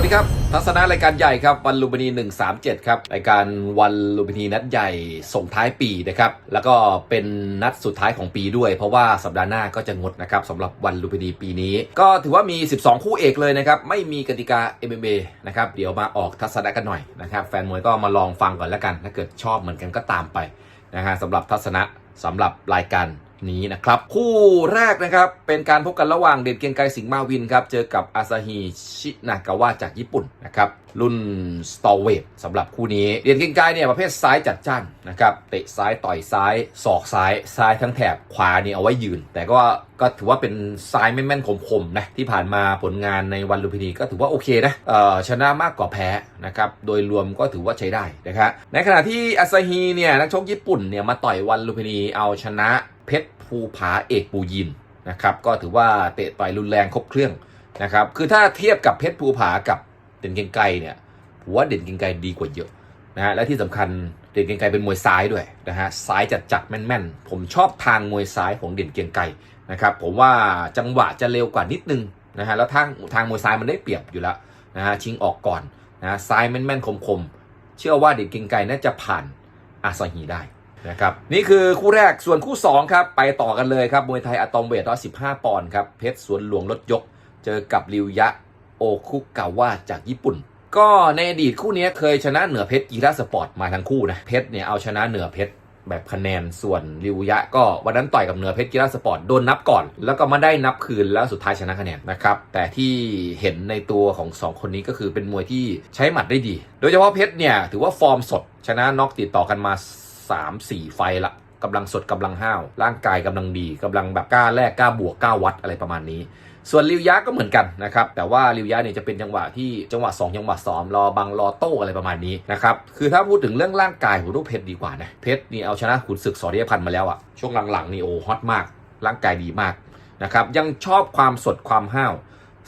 วัสดีครับ ทัศนะรายการใหญ่ครับ วันลุมพินี 137 ครับ รายการวันลุมพินีนัดใหญ่ส่งท้ายปีนะครับ แล้วก็เป็นนัดสุดท้ายของปีด้วย เพราะว่าสัปดาห์หน้าก็จะงดนะครับสำหรับวันลุมพินีปีนี้ ก็ถือว่ามี 12 คู่เอกเลยนะครับ ไม่มีกติกา MMA นะครับ เดี๋ยวมาออกทัศนะกันหน่อยนะครับ แฟนมวยก็มาลองฟังก่อนแล้วกัน ถ้าเกิดชอบเหมือนกันก็ตามไปนะฮะสำหรับทัศนะสำหรับรายการ นี้นะครับ คู่แรกนะครับเป็นการพบกันระหว่างเด่นเกียงไกรสิงห์มาวินครับ เจอกับอาซาฮิชินากาวะจากญี่ปุ่นนะครับรุ่นสตอเวทสำหรับคู่นี้ เด่นเกียงไกรเนี่ยประเภทซ้ายจัดจ้านนะครับเตะซ้ายต่อยซ้ายศอกซ้ายซ้ายทั้งแถบขวานี่เอาไว้ยืน แต่ก็ก็ถือว่าเป็นซ้ายแม่นคมๆนะที่ผ่านมาผลงานในวันลุมพินีก็ถือว่าโอเคนะชนะมากกว่าแพ้นะครับโดยรวมก็ถือว่าใช้ได้นะครับในขณะที่อาซาฮิเนี่ยนักชกญี่ปุ่นเนี่ยมาต่อยวันลุมพินีเอาชนะ เพชรภูผาเอกปูยินนะครับก็ถือว่าเตะต่อยรุนแรงครบเครื่องนะครับคือถ้าเทียบกับเพชรภูผากับเด่นเกียงไกรเนี่ยผมว่าเด่นเกียงไกรดีกว่าเยอะนะฮะและที่สำคัญเด่นเกียงไกรเป็นมวยซ้ายด้วยนะฮะซ้ายจัดจัดแม่นๆ ผมชอบทางมวยซ้ายของเด่นเกียงไกรนะครับผมว่าจังหวะจะเร็วกว่านิดนึงนะฮะแล้วทางทางมวยซ้ายมันได้เปรียบอยู่แล้วนะฮะชิงออกก่อนนะฮะซ้ายแม่นๆคมๆเชื่อว่าเด่นเกียงไกรน่าจะผ่านอาซาฮีได้ นะครับนี่คือคู่แรกส่วนคู่2ครับไปต่อกันเลยครับมวยไทยอะตอมเวท115ปอนด์ครับเพชรสวนหลวงรถยก เจอกับริวยะโอคุกาวะจากญี่ปุ่น ก็ในอดีตคู่นี้เคยชนะเหนือเพชรกีฬาสปอร์ตมาทั้งคู่นะเพชรเนี่ยเอาชนะเหนือเพชรแบบคะแนนส่วนริวยะก็วันนั้นต่อยกับเหนือเพชรกีฬาสปอร์ตโดนนับก่อน แล้วก็มาได้นับคืนแล้วสุดท้ายชนะคะแนนนะครับ แต่ที่เห็นในตัวของสองคนนี้ก็คือเป็นมวยที่ใช้หมัดได้ดี โดยเฉพาะเพชรเนี่ยถือว่าฟอร์มสดชนะน็อกติดต่อกันมา 3-4 ไฟละกำลังสดกำลังห้าว ร่างกายกำลังดีกำลังแบบกล้าแลกกล้าบวกกล้าวัดอะไรประมาณนี้ ส่วนริวยะก็เหมือนกันนะครับ แต่ว่าริวยะเนี่ยจะเป็นจังหวะที่จังหวะ2จังหวะซ้อมรอบังรอโต้อะไรประมาณนี้นะครับ คือถ้าพูดถึงเรื่องร่างกายผมรู้เพชรดีกว่านะ เพชรนี่เอาชนะขุนศึกสอริยพันธ์มาแล้วอะช่วงหลังๆนี่โอ้ฮอตมาก ร่างกายดีมากนะครับ ยังชอบความสดความห้าว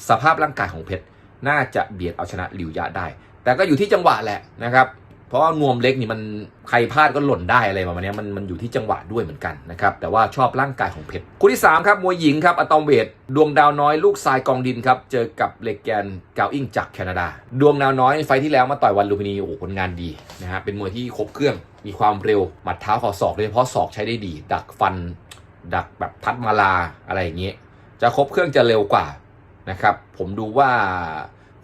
สภาพร่างกายของเพชรน่าจะเบียดเอาชนะริวยะได้ แต่ก็อยู่ที่จังหวะแหละนะครับ เพราะว่านวมเล็กนี่มันใครพลาดก็หล่นได้อะไรประมาณนี้มันมันอยู่ที่จังหวะด้วยเหมือนกันนะครับแต่ว่าชอบร่างกายของเพชรคู่ที่ 3 ครับ มวยหญิงครับอะตอมเวทดวงดาวน้อยลูกทรายกองดินครับ เจอกับเลกแกนกาวอิงจากแคนาดา ดวงดาวน้อยไฟที่แล้วมาต่อยวันลูมพินีโอ้ผลงานดีนะฮะเป็นมวยที่ครบเครื่องมีความเร็วหมัดเท้าข่าศอกโดยเฉพาะศอกใช้ได้ดี ดักฟัน ดักแบบพัดมาลาอะไรอย่างเงี้ยจะครบเครื่องจะเร็วกว่านะครับผมดูว่า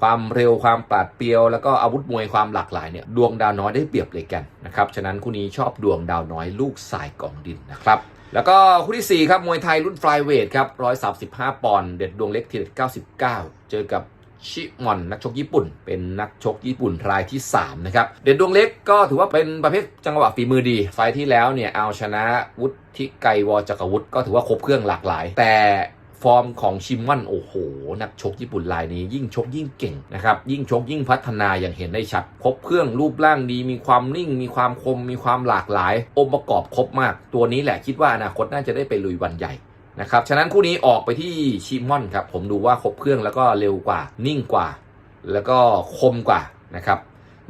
ความเร็วความปราดเปรียว แล้วก็อาวุธมวยความหลากหลายเนี่ยดวงดาวน้อยได้เปรียบเลยกันนะครับฉะนั้นคู่นี้ชอบดวงดาวน้อยลูกสายกองดินนะครับแล้วก็คู่ที่ 4 ครับ มวยไทยรุ่นฟลายเวทครับ 135 ปอนด์เด็ดดวงเล็กทีเด็ด 99 เจอกับชิมอนนักชกญี่ปุ่น เป็นนักชกญี่ปุ่นรายที่ 3 นะครับ เด็ดดวงเล็กก็ถือว่าเป็นประเภทจังหวะฝีมือดี ไฟที่แล้วเนี่ยเอาชนะวุฒิไกรวอจักรวุฒิก็ถือว่าครบเครื่องหลากหลาย แต่ ฟอร์มของชิมอนโอ้โห นักชกญี่ปุ่นรายนี้ ยิ่งชกยิ่งเก่งนะครับยิ่งชกยิ่งพัฒนาอย่างเห็นได้ชัด ครบเครื่องรูปร่างดี มีความนิ่ง มีความคม มีความหลากหลาย องค์ประกอบครบมาก ตัวนี้แหละคิดว่าอนาคตน่าจะได้ไปลุยวันใหญ่นะครับฉะนั้นคู่นี้ออกไปที่ชิมอนครับผมดูว่าครบเครื่องแล้วก็เร็วกว่านิ่งกว่า แล้วก็คมกว่านะครับ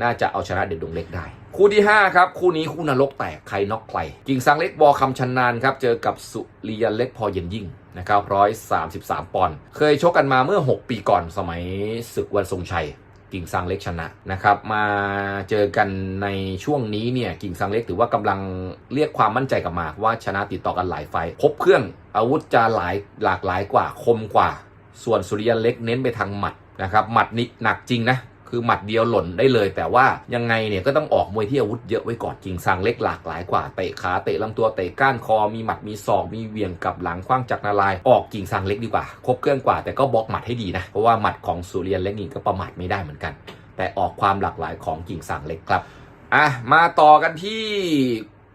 น่าจะเอาชนะเด็ดดวงเล็กได้ คู่ที่ 5 ครับ คู่นี้คู่นรกแตกใครน็อกใครกิ่งซางเล็กบอคำชันนานครับ เจอกับสุริยันเล็กพอเย็นยิ่ง นะครับร้อยสามสิบสามปอนด์เคยชกกันมาเมื่อ 6 ปีก่อนสมัยศึกวันทรงชัยกิ่งซางเล็กชนะนะครับมาเจอกันในช่วงนี้เนี่ยกิ่งซางเล็กถือว่ากำลังเรียกความมั่นใจกลับมาว่าชนะติดต่อกันหลายไฟท์ครบเครื่องอาวุธจะหลายหลากหลายกว่าคมกว่า ส่วนสุริยันเล็กเน้นไปทางหมัดนะครับหมัดนี่หนักจริงนะ คือหมัดเดียวหล่นได้เลย แต่ว่ายังไงเนี่ยก็ต้องออกมวยที่อาวุธเยอะไว้ก่อนกิ่งซางเล็กหลากหลายกว่าเตะขาเตะลำตัวเตะก้านคอมีหมัดมีศอกมีเวียงกับหลังคว้างจักรนาลายออกกิ่งซางเล็กดีกว่าครบเครื่องกว่าแต่ก็บล็อกหมัดให้ดีนะเพราะว่าหมัดของสุเรียนเล็กนี่ก็ประมาทไม่ได้เหมือนกัน แต่ออกความหลากหลายของกิ่งซางเล็กครับอะมาต่อกันที่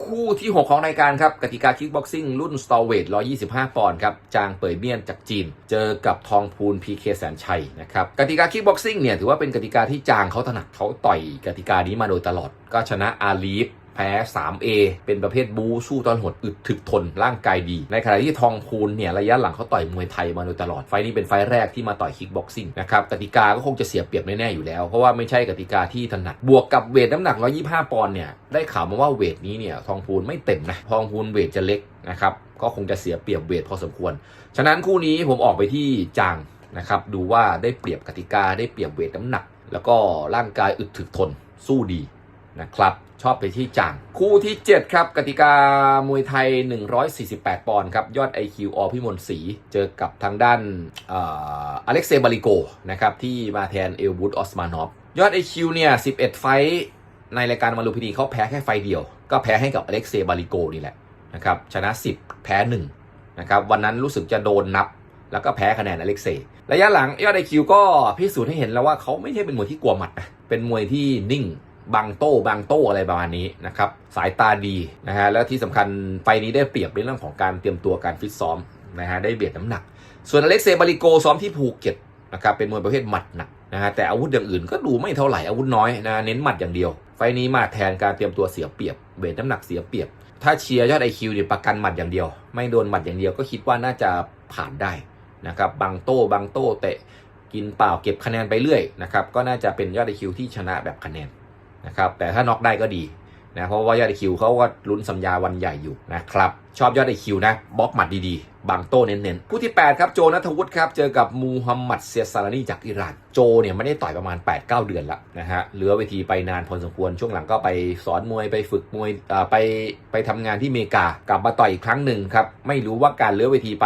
คู่ที่ 6 ของรายการครับกติกาคิกบ็อกซิ่งรุ่นสตอเวท125 ปอนด์ครับ จางเป่ยเมียนจากจีน เจอกับทองพูนพีเคแสนชัยนะครับกติกาคิกบ็อกซิ่งเนี่ยถือว่าเป็นกติกาที่จางเขาถนัดเขาต่อยกติกานี้มาโดยตลอด ก็ชนะอาลีฟ แพ้ 3A เป็นประเภทบูสู้ตอนหดอึดถึกทนร่างกายดี ในขณะที่ทองพูนเนี่ยระยะหลังเขาต่อยมวยไทยมาโดยตลอดไฟนี้เป็นไฟแรกที่มาต่อยคิกบ็อกซิ่งนะครับกติกาก็คงจะเสียเปรียบแน่ๆอยู่แล้ว เพราะว่าไม่ใช่กติกาที่ถนัดบวกกับเวทน้ำหนัก 125 ปอนด์เนี่ยได้ข่าวมาว่าเวทนี้เนี่ยทองพูนไม่เต็มนะทองพูนเวทจะเล็กนะครับก็คงจะเสียเปรียบเวทพอสมควร ฉะนั้นคู่นี้ผมออกไปที่จางนะครับดูว่าได้เปรียบกติกาได้เปรียบเวทน้ำหนัก แล้วก็ร่างกายอึดถึกทนสู้ดีนะครับ ชอบไปที่จางคู่ที่ 7 ครับ กติกามวยไทย 148 ปอนด์ครับ ยอด IQ อพิมลศรีเจอกับทางด้านอเล็กเซบาริโกนะครับที่มาแทนเอลบูดออสมานอฟยอด IQ เนี่ย 11 ไฟท์ในรายการมาลูพินีเขาแพ้แค่ไฟเดียว ก็แพ้ให้กับอเล็กเซบาริโกนี่แหละนะครับชนะ 10 แพ้ 1 นะครับวันนั้นรู้สึกจะโดนนับ แล้วก็แพ้คะแนนอเล็กเซย์ระยะหลังยอดไอคิวก็พิสูจน์ให้เห็นแล้วว่าเขาไม่ใช่เป็นมวยที่กลัวหมัดนะเป็นมวยที่นิ่ง บางโต้บางโต้อะไรประมาณนี้นะครับสายตาดีนะฮะแล้วที่สำคัญไฟนี้ได้เปรียบในเรื่องของการเตรียมตัวการฟิตซ้อมนะฮะได้เบียดน้ำหนัก ส่วนอเล็กเซย์บาริโกซ้อมที่ภูเก็ตนะครับเป็นมวยประเภทหมัดหนักนะฮะแต่อาวุธอย่างอื่นก็ดูไม่เท่าไหร่อาวุธน้อยนะเน้นหมัดอย่างเดียว ไฟนี้มาแทนการเตรียมตัวเสียเปรียบเบียดน้ำหนักเสียเปรียบ ถ้าเชียร์ยอดไอคิวเนี่ยประกันหมัดอย่างเดียว ไม่โดนหมัดอย่างเดียวก็คิดว่าน่าจะผ่านได้นะครับบางโต้บางโต้เตะกินเปล่าเก็บคะแนนไปเรื่อยนะครับก็น่าจะเป็นยอดไอคิวที่ชนะแบบคะแนน นะครับแต่ถ้าน็อกได้ก็ดีนะเพราะว่ายอดไอคิวเขาก็ลุ้นสัญญาวันใหญ่อยู่นะครับชอบยอดไอคิวนะบล็อกหมัดดีๆ บางโต้เน้นๆคู่ที่ 8 ครับ โจนัทวุฒิครับ เจอกับมูฮัมหมัดเซียซารานีจากอิหร่าน โจเนี่ยไม่ได้ต่อยประมาณ 8-9 เดือนละนะฮะเหลือเวทีไปนานพอสมควรช่วงหลังก็ไปสอนมวยไปฝึกมวยอ่าไปไปทำงานที่อเมริกากลับมาต่อยอีกครั้งหนึ่งครับ ไม่รู้ว่าการเหลือเวทีไป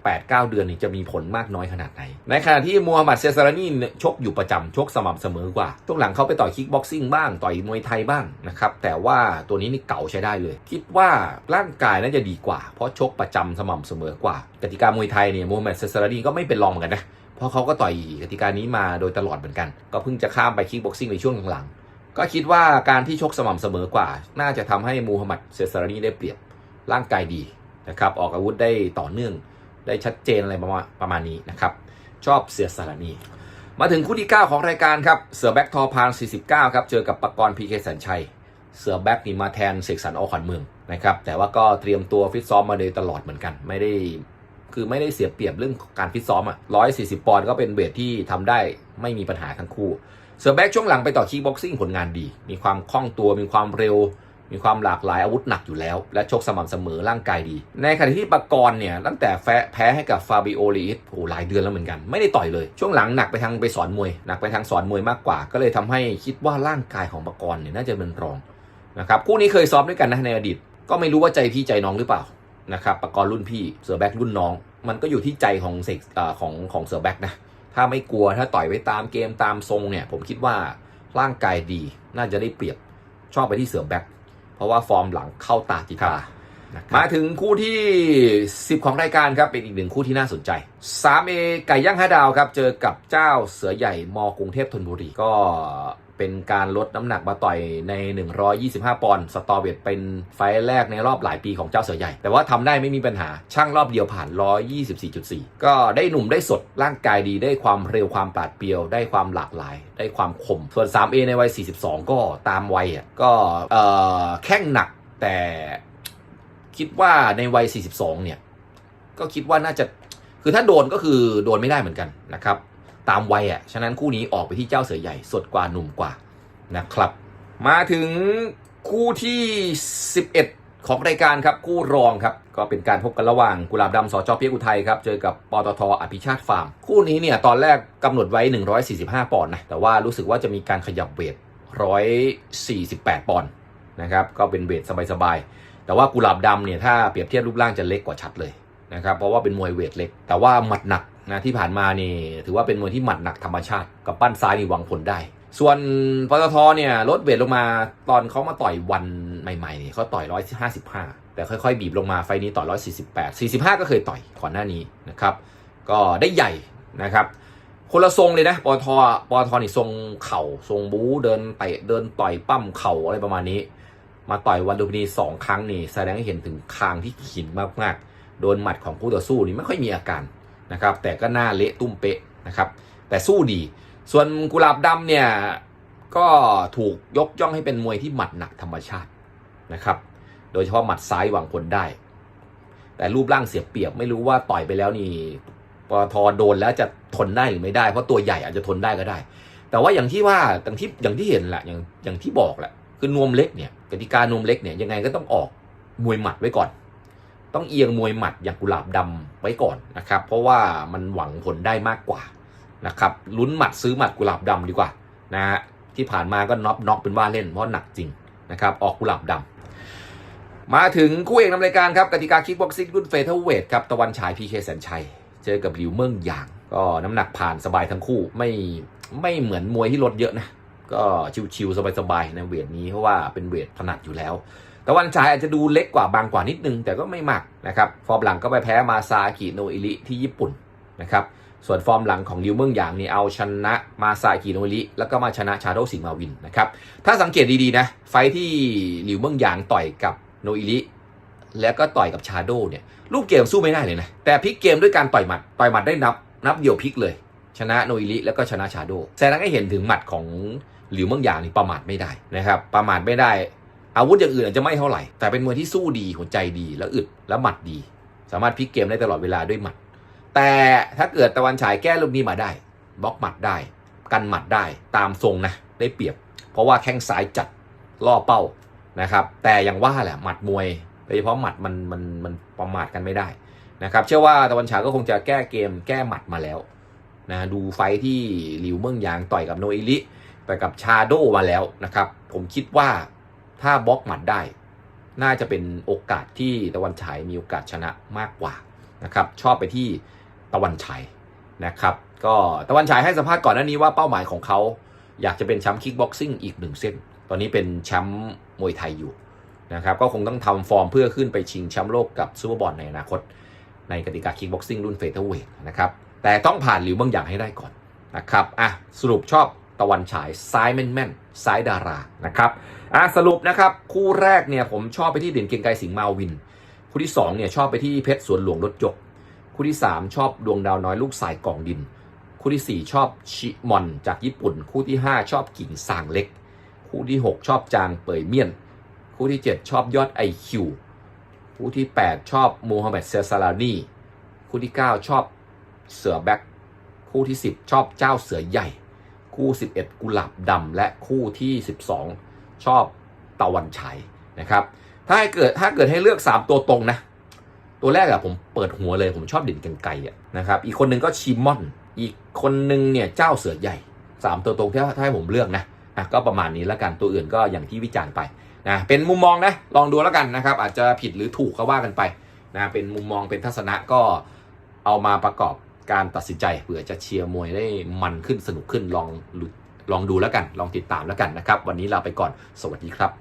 8-9 เดือนนี่จะมีผลมากน้อยขนาดไหน ในขณะที่มูฮัมหมัดเซียซารานีเนี่ยชกอยู่ประจำชกสม่ำเสมอกว่าช่วงหลังเขาไปต่อยคิกบ็อกซิ่งบ้างต่อยมวยไทยบ้างนะครับแต่ว่าตัวนี้นี่เก่าใช้ได้เลย คิดว่าร่างกายน่าจะดีกว่า เพราะชกประจำสม่ำเสมอกว่ากติกามวยไทยเนี่ยมูฮัมหมัดเซซารานีก็ไม่เป็นรองเหมือนกันนะ เพราะเขาก็ต่อยกติกานี้มาโดยตลอดเหมือนกัน ก็เพิ่งจะข้ามไปคิกบ็อกซิ่งในช่วงหลังๆก็คิดว่าการที่ชกสม่ำเสมอกว่า น่าจะทำให้มูฮัมหมัดเซซารานีได้เปรียบร่างกายดีนะครับออกอาวุธได้ต่อเนื่องได้ชัดเจนอะไรประมาณประมาณนี้นะครับชอบเซียซารานีมาถึงคู่ที่ 9 ของรายการครับ เสือแบ็กทอพาน49 ครับ เจอกับปกรณ์พีเคสันชัย เสือแบ็กนี่มาแทนเสกสรรอขวัญเมือง นะครับแต่ว่าก็เตรียมตัวฟิตซ้อมมาโดยตลอดเหมือนกัน ไม่ได้คือไม่ได้เสียเปรียบเรื่องการฟิตซ้อมอะ140ปอนด์ก็เป็นเวทที่ทำได้ไม่มีปัญหาทั้งคู่เสือแบ็กช่วงหลังไปต่อคีบ็อกซิ่งผลงานดี มีความคล่องตัวมีความเร็ว มีความหลากหลายอาวุธหนักอยู่แล้ว และชกสม่ำเสมอร่างกายดี ในขณะที่ปากรณ์เนี่ยตั้งแต่แพ้แพให้กับฟาบิโอลีสโอ้หลายเดือนแล้วเหมือนกัน ไม่ได้ต่อยเลย ช่วงหลังหนักไปทางไปสอนมวยหนักไปทางสอนมวยมากกว่า ก็เลยทำให้คิดว่าร่างกายของปากรณ์เนี่ยน่าจะเป็นรองนะครับคู่นี้เคยซ้อมด้วยกันนะในอดีต ก็ไม่รู้ว่าใจพี่ใจน้องหรือเปล่านะครับปากรณ์รุ่นพี่เสือแบ็กรุ่นน้อง มันก็อยู่ที่ใจของเสกอาของของเสือแบ็กนะถ้าไม่กลัวถ้าต่อยไว้ตามเกมตามทรงเนี่ยผมคิดว่าร่างกายดีน่าจะได้เปรียบชอบไปที่เสือแบ็กเพราะว่าฟอร์มหลังเข้าตาติตานะครับมาถึงคู่ที่ 10 ของรายการครับเป็นอีกหนึ่งคู่ที่น่าสนใจ 3A ไก่ย่างห้าดาวครับ เจอกับเจ้าเสือใหญ่มกรุงเทพธนบุรีก็ เป็นการลดน้ำหนักมาต่อยใน 125 ปอนด์สตอเวตเป็นไฟล์แรกในรอบหลายปีของเจ้าเสือใหญ่ แต่ว่าทำได้ไม่มีปัญหาช่างรอบเดียวผ่าน 124.4 ก็ได้หนุ่มได้สดร่างกายดีได้ความเร็วความปราดเปรียว ได้ความหลากหลาย ได้ความคม ส่วน 3A ในวัย 42 ก็ตามวัยอะก็เอ่อแข้งหนักแต่คิดว่าในวัย 42 เนี่ย ก็คิดว่าน่าจะคือถ้าโดนก็คือโดนไม่ได้เหมือนกันนะครับ ตามวัยอะ ฉะนั้นคู่นี้ออกไปที่เจ้าเสือใหญ่สดกว่าหนุ่มกว่านะครับ มาถึงคู่ที่ 11 ของรายการครับคู่รองครับ ก็เป็นการพบกันระหว่างกุหลาบดำสอจเปียกอุทัยครับ เจอกับปตทอภิชาติฟาร์ม คู่นี้เนี่ยตอนแรกกำหนดไว้ 145 ปอนด์นะ แต่ว่ารู้สึกว่าจะมีการขยับเวท 148 ปอนด์นะครับ ก็เป็นเวทสบายๆ แต่ว่ากุหลาบดำเนี่ยถ้าเปรียบเทียบรูปร่างจะเล็กกว่าชัดเลยนะครับ เพราะว่าเป็นมวยเวทเล็ก แต่ว่าหมัดหนัก นะที่ผ่านมานี่ถือว่าเป็นมวยที่หมัดหนักธรรมชาติ กับปั้นซ้ายนี่หวังผลได้ ส่วนปตทเนี่ยลดเวทลงมาตอนเขามาต่อยวันใหม่ๆเนี่ยเขาต่อย155แต่ค่อยๆ บีบลงมาไฟนี้ต่อย148 45ก็เคยต่อยก่อนหน้านี้นะครับก็ได้ใหญ่นะครับคนละทรงเลยนะปตทปตทนี่ทรงเข่าทรงบู๊เดินเตะเดินต่อยปั้มเข่าอะไรประมาณนี้ มาต่อยวันลุพินีสองครั้งนี่แสดงให้เห็นถึงคางที่หินมากๆ โดนหมัดของคู่ต่อสู้นี่ไม่ค่อยมีอาการ นะครับแต่ก็หน้าเละตุ้มเป๊ะนะครับแต่สู้ดี ส่วนกุหลาบดำเนี่ยก็ถูกยกย่องให้เป็นมวยที่หมัดหนักธรรมชาตินะครับโดยเฉพาะหมัดซ้ายหวังผลได้ แต่รูปร่างเสียเปรียบไม่รู้ว่าต่อยไปแล้วนี่ปตทอโดนแล้วจะทนได้หรือไม่ได้เพราะตัวใหญ่อาจจะทนได้ก็ได้ แต่ว่าอย่างที่ว่าอย่างที่อย่างที่เห็นแหละอย่างอย่างที่บอกแหละคือนวมเล็กเนี่ยกติกานวมเล็กเนี่ยยังไงก็ต้องออกมวยหมัดไว้ก่อน ต้องเอียงมวยหมัดอย่างกุหลาบดำไว้ก่อนนะครับ เพราะว่ามันหวังผลได้มากกว่านะครับลุ้นหมัดซื้อหมัดกุหลาบดำดีกว่านะฮะที่ผ่านมาก็น็อกน็อกเป็นว่าเล่นเพราะหนักจริงนะครับออกกุหลาบดำมาถึงคู่เอกนำรายการครับกติกาคิกบ็อกซิ่งรุ่นเฟเธอร์เวทครับตะวันฉายพีเคแสนชัย เจอกับหลิวเมืองหยาง ก็น้ำหนักผ่านสบายทั้งคู่ไม่ไม่เหมือนมวยที่ลดเยอะนะก็ชิวๆสบายๆในเวทนี้เพราะว่าเป็นเวทถนัดอยู่แล้ว ตะวันฉายอาจจะดูเล็กกว่าบางกว่านิดนึง แต่ก็ไม่มากนะครับ ฟอร์มหลังก็ไปแพ้มาซากิโนอิริที่ญี่ปุ่นนะครับส่วนฟอร์มหลังของลิวเมืองหยางนี่เอาชนะมาซากิโนอิริ แล้วก็มาชนะชาโดสิงมาวินนะครับ ถ้าสังเกตดีๆนะ ไฟที่ลิวเมืองหยางต่อยกับโนอิริ แล้วก็ต่อยกับชาโดเนี่ยรูปเกมสู้ไม่ได้เลยนะ แต่พลิกเกมด้วยการต่อยหมัด ต่อยหมัดได้นับนับเดียวพลิกเลย ชนะโนอิริแล้วก็ชนะชาโดแสดงให้เห็นถึงหมัดของหลิวเมืองหยางนี่ประมาทไม่ได้นะครับ ประมาทไม่ได้ อาวุธอย่างอื่นอาจจะไม่เท่าไหร่ แต่เป็นมวยที่สู้ดีหัวใจดีแล้วอึดแล้วหมัดดี สามารถพลิกเกมได้ตลอดเวลาด้วยหมัด แต่ถ้าเกิดตะวันฉายแก้ลูกนี้มาได้บล็อกหมัดได้ กันหมัดได้ตามทรงนะได้เปรียบ เพราะว่าแข้งซ้ายจัดล่อเป้านะครับแต่อย่างว่าแหละหมัดมวยโดยเฉพาะหมัดมันมันมันประมาทกันไม่ได้นะครับเชื่อว่าตะวันฉายก็คงจะแก้เกมแก้หมัดมาแล้วนะดูไฟที่หลิวเมืองยางต่อยกับโนอิลิต่อยกับชาโดมาแล้วนะครับผมคิดว่า ถ้าบล็อกหมัดได้ น่าจะเป็นโอกาสที่ตะวันฉายมีโอกาสชนะมากกว่านะครับชอบไปที่ตะวันฉายนะครับก็ตะวันฉายให้สัมภาษณ์ก่อนหน้านี้ว่าเป้าหมายของเขาอยากจะเป็นแชมป์คิกบ็อกซิ่งอีกหนึ่งเส้น ตอนนี้เป็นแชมป์มวยไทยอยู่นะครับก็คงต้องทำฟอร์มเพื่อขึ้นไปชิงแชมป์โลกกับซูเปอร์บอลในอนาคต ในกติกาคิกบ็อกซิ่งรุ่นเฟเธอร์เวทนะครับแต่ต้องผ่านหลิวเมืองอย่างให้ได้ก่อนนะครับอะสรุปชอบ ตะวันฉายซ้ายแม่นๆซ้ายดารานะครับอะสรุปนะครับคู่แรกเนี่ยผมชอบไปที่เด่นเกียงไกรสิงห์มาวิน คู่ที่สองเนี่ยชอบไปที่เพชรสวนหลวงรถจกคู่ที่สามชอบดวงดาวน้อยลูกสายกล่องดิน คู่ที่ 4 ชอบชิมอนจากญี่ปุ่น คู่ที่ 5 ชอบกิ่งสางเล็ก คู่ที่ 6 ชอบจางเปยเมียน คู่ที่ 7 ชอบยอดไอคิวคู่ที่ 8 ชอบโมฮัมเหม็ดเซซาลานีคู่ที่ 9 ชอบเสือแบ็คคู่ที่ 10 ชอบเจ้าเสือใหญ่ คู่ 11 กุหลาบดำและคู่ที่ 12 ชอบตะวันฉายนะครับ ถ้าให้เกิดถ้าเกิดให้เลือก 3 ตัวตรงนะ ตัวแรกอะผมเปิดหัวเลยผมชอบเด่นกันไกลอะนะครับ อีกคนหนึ่งก็ชิมอน อีกคนหนึ่งเนี่ยเจ้าเสือใหญ่สามตัวตรงที่ถ้าให้ผมเลือกนะอะก็ประมาณนี้แล้วกันตัวอื่นก็อย่างที่วิจารณ์ไปนะเป็นมุมมองนะลองดูแล้วกันนะครับ อาจจะผิดหรือถูกก็ว่ากันไปนะเป็นมุมมองเป็นทัศนะก็เอามาประกอบ การตัดสินใจเผื่อจะเชียร์มวยได้มันขึ้นสนุกขึ้นลองลองดูแล้วกัน ลองติดตามแล้วกันนะครับ วันนี้ลาไปก่อนสวัสดีครับ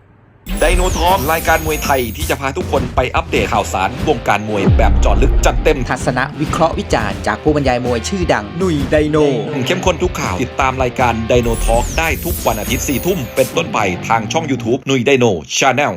ไดโนทอ l k รายการมวยไทยที่จะพาทุกคนไปอัปเดตข่าวสารวงการมวยแบบเจาะลึกจัดเต็มทัศนะวิเคราะห์วิจารณ์จากผู้บรรยายมวยชื่อดังหนุ่ยไดโนเข้มข้นทุกข่าวติดตามรายการไดโนทอ l k ได้ทุกวันอาทิตย์4ทุ่มเป็นต้นไปทางช่อง YouTube นุยไดโนชาแนล